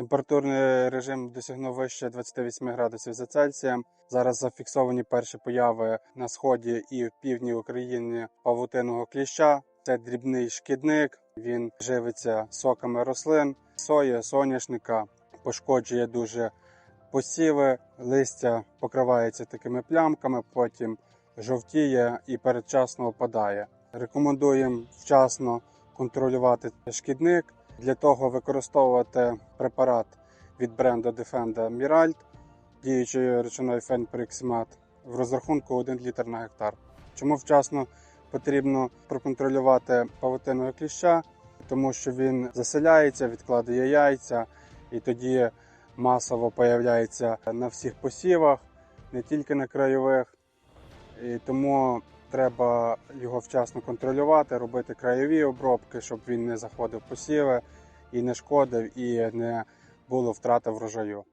Температурний режим досягнув вище 28 градусів за Цельсієм. Зараз зафіксовані перші появи на сході і в півдні України павутинного кліща. Це дрібний шкідник. Він живиться соками рослин, сої, соняшника, пошкоджує дуже посіви, листя покривається такими плямками, потім жовтіє і передчасно опадає. Рекомендуємо вчасно контролювати шкідник. Для того використовувати препарат від бренду Defenda Miralt діючою речовиною фенприксимат в розрахунку 1 літр на гектар. Чому вчасно потрібно проконтролювати павутинного кліща? Тому що він заселяється, відкладає яйця і тоді масово появляється на всіх посівах, не тільки на краєвих. І тому треба його вчасно контролювати, робити краєві обробки, щоб він не заходив посіви і не шкодив, і не було втрати врожаю.